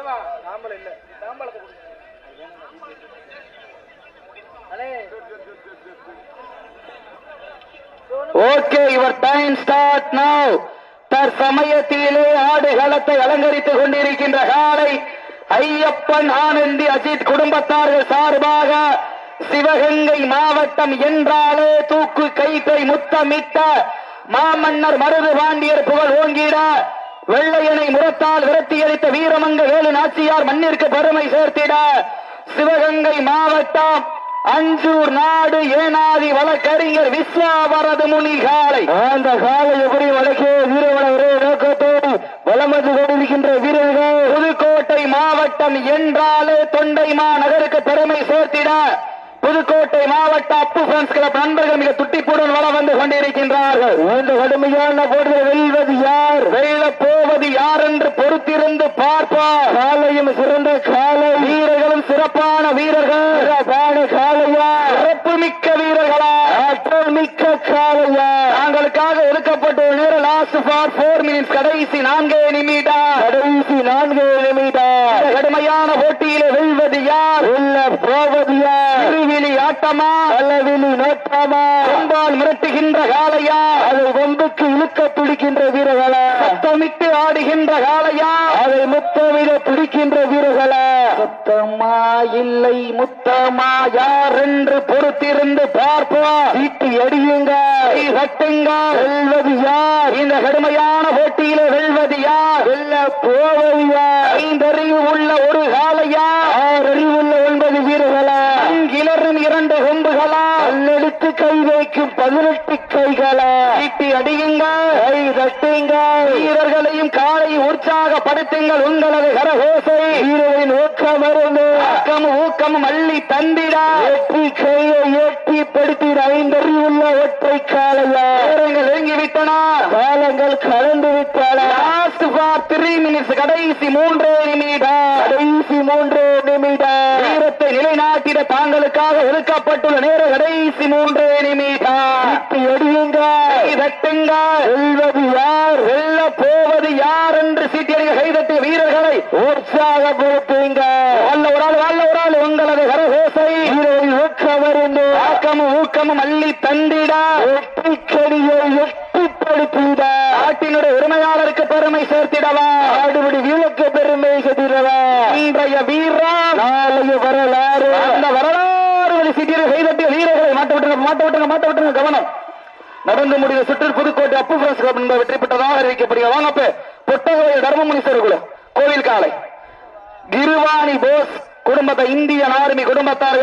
ஏவா தாம்பலம் இல்ல. தாம்பலத்தை okay your time start now தற்சமயத்திலே ஆடுகளத்தை அலங்கரித்துக் கொண்டிருக்கின்ற காலை ஐயப்பன் ஆனந்தி அஜித் குடும்பத்தார்கள் சார்பாக சிவகங்கை மாவட்டம் என்றாலே தூக்கு கைத்தை முத்தமிட்ட மாமன்னர் மருது பாண்டியர் புகழ் ஓங்கிட வெள்ளையனை முரத்தால் விரட்டியடித்த வீரமங்க வேலு நாச்சியார் மண்ணிற்கு பெருமை சேர்த்திட சிவகங்கை மாவட்டம் அஞ்சூர் நாடு ஏனாதி வழக்கறிஞர் விஸ்வாவரது முனி காலை அந்த காலை எப்படி வழக்கே வீரவள ஒரே நோக்கத்தோடு வலம் வந்து கொண்டிருக்கின்ற வீரர்கள்? புதுக்கோட்டை மாவட்டம் என்றாலே தொண்டைமா நகருக்கு பெருமை சேர்த்திட புதுக்கோட்டை மாவட்ட அப்பு பிரான்ஸ் கிளப் நண்பர்கள் மிக துட்டிப்புடன் வளம் வந்து கொண்டிருக்கின்றார்கள். இந்த கடுமையான போட்டியில் வெல்வது யார் வெல்ல போவது யார் என்று பொறுத்திருந்து பார்ப்பார் காலையும் சிறந்த காலை. வீரர்களும் சிறப்பான வீரர்கள். சிறப்பான காலையா. சிறப்பு மிக்க வீரர்களா. ஆற்றல் மிக்க காலையா. தாங்களுக்காக ஒதுக்கப்பட்ட ஒரு நேரம் லாஸ்ட் ஃபார் போர் மினிட்ஸ் கடைசி நான்கே நிமிடம் கடைசி நான்கே இந்த கடுமையான போட்டியிலே வெல்வது யார்? வெல்ல போவது யார்? திருவிழி ஆட்டமா அல்லவிழி நோட்டமா? கொம்பால் மிரட்டுகின்ற காளையா? அதை கொம்புக்கு இழுக்க துடிக்கின்ற வீரர்களா? சத்தமிட்டு ஆடுகின்ற காளையா? அதை முத்தமிட துடிக்கின்ற வீரர்களா? சத்தமா இல்லை முத்தமா? யார் என்று பொறுத்திருந்து பார்ப்போம். சீட்டு எடியுங்க கை தட்டுங்க வெல்வது யார்? இந்த கடுமையான போட்டியிலே வெல்வது யார்? வெல்ல போவது யார்? ஐந்தறிவு உள்ள ஒரு காளையா? ஆறு அறிவுள்ள ஒன்பது வீரர்களா கிளறும் இரண்டு கொம்புகளா பல்லெடுத்து கை வைக்கும் பதினெட்டு கைகளா சீட்டி அடியுங்க. கை தட்டுங்க. வீரர்களையும் காலை உற்சாகப்படுத்துங்கள் உங்களது கரகோசை. வீரரின் ஊக்கம் ஊக்கம் ஊக்கம் அள்ளி தந்திட. எட்டி கையை எட்டி படுத்திட ஐந்தறிவுள்ள ஒற்றை காலையா. நேரங்கள் நெருங்கி விட்டன காலங்கள் கடந்து விட்டன லாஸ்ட் ஃபார் த்ரீ மினிட்ஸ் கடைசி மூன்றே நிமிடம். கடைசி மூன்றே நிமிடம். நிலைநாட்டிட தாங்களுக்காக ஒதுக்கப்பட்டுள்ள நேர கடைசி மூன்றே நிமிடம் எடியுங்க தட்டுங்க வெல்வது யார்? வெல்ல போவது யார் என்று சீட்டியடிக்க கைதட்டிய வீரர்களை உற்சாகப்படுத்துங்க வல்ல ஒரு ஆள் வல்ல ஒரு ஆள். உங்களது கரகோசை. வீரரை ஆக்கமும் ஊக்கமும் அள்ளி தந்திட. எட்டி கடியை எட்டிப்படுத்திட நாட்டினுடைய உரிமையாளருக்கு பெருமை சேர்த்திடவா ஆடுபடி வீரக்கு பெருமை சேர்த்திடவா இன்றைய நாளைக்கு வரலாறு. அந்த வரலாறு வழி சீட்டியடிக்க கைதட்டிய வீரர்களை மாட்ட விட்டுங்க மாட்ட விட்டுங்க மாட்ட விட்டுங்க கவனம். நடந்து முடிந்த சுற்றில் புதுக்கோட்டை அப்பு பிரஸ் கிளப் என்பது வெற்றி பெற்றதாக அறிவிக்கப்படுகிறது. வாங்க அப்ப பொட்டகோய தர்மமுனி குலம் கோவில் காலை. கிருவாணி போஸ் குடும்பத்தை இந்தியன் ஆர்மி குடும்பத்தார்கள்